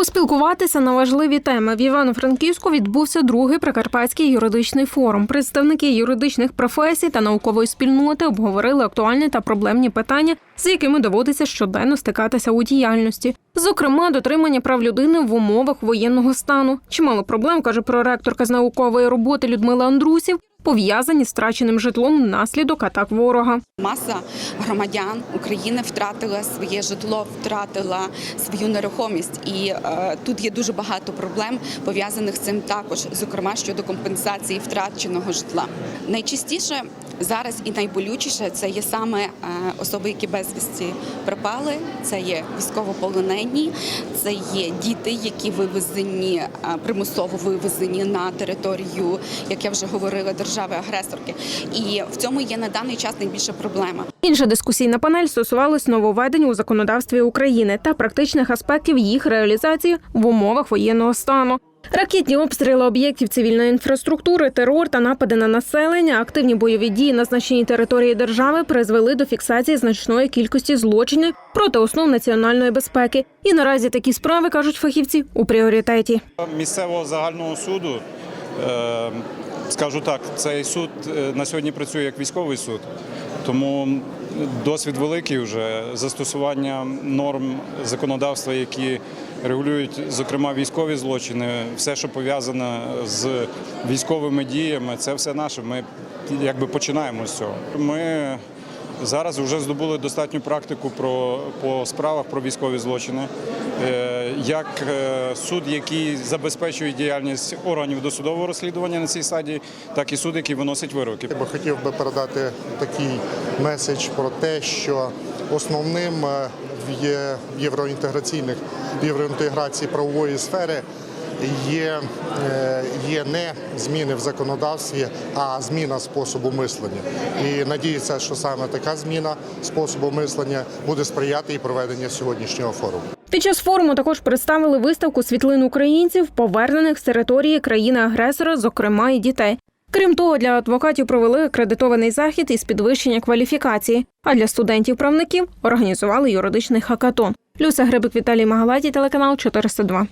Поспілкуватися на важливі теми в Івано-Франківську відбувся другий прикарпатський юридичний форум. Представники юридичних професій та наукової спільноти обговорили актуальні та проблемні питання, з якими доводиться щоденно стикатися у діяльності. Зокрема, дотримання прав людини в умовах воєнного стану. Чимало проблем каже проректорка з наукової роботи Людмила Андрусів, пов'язані з втраченим житлом внаслідок атак ворога. Маса громадян України втратила своє житло, втратила свою нерухомість, і е, тут є дуже багато проблем пов'язаних з цим також, зокрема щодо компенсації втраченого житла. Найчастіше зараз і найболючіше це є саме е, особи, які безвісті пропали. Це є військовополонені, це є діти, які вивезені е, примусово вивезені на територію, як я вже говорила, держави-агресорки. І в цьому є на даний час найбільша проблема. Інша дискусійна панель стосувалась нововведень у законодавстві України та практичних аспектів їх реалізації в умовах воєнного стану. Ракетні обстріли об'єктів цивільної інфраструктури, терор та напади на населення, активні бойові дії на значній території держави призвели до фіксації значної кількості злочинів проти основ національної безпеки. І наразі такі справи кажуть фахівці у пріоритеті. місцевого загального суду. е, Скажу так, цей суд е, на сьогодні працює як військовий суд, тому досвід великий вже застосування норм законодавства, які регулюють, зокрема, військові злочини, все, що пов'язане з військовими діями, це все наше. Ми якби починаємо з цього. Ми Зараз вже здобули достатню практику про по справах про військові злочини, Е, як е, суд, який забезпечує діяльність органів досудового розслідування на цій стадії, так і суд, який виносить вироки. Я би хотів би передати такий меседж про те, що основним е, в євроінтеграційних в євроінтеграції правової сфери є, е, є не зміни в законодавстві, а зміна способу мислення. І надіюся, що саме така зміна способу мислення буде сприяти і проведенню сьогоднішнього форуму. Під час форуму також представили виставку світлин українців, повернених з території країни-агресора, зокрема і дітей. Крім того, для адвокатів провели акредитований захід із підвищення кваліфікації. А для студентів-правників організували юридичний хакатон. Люся Грибик Віталій Магалаті, телеканал 402.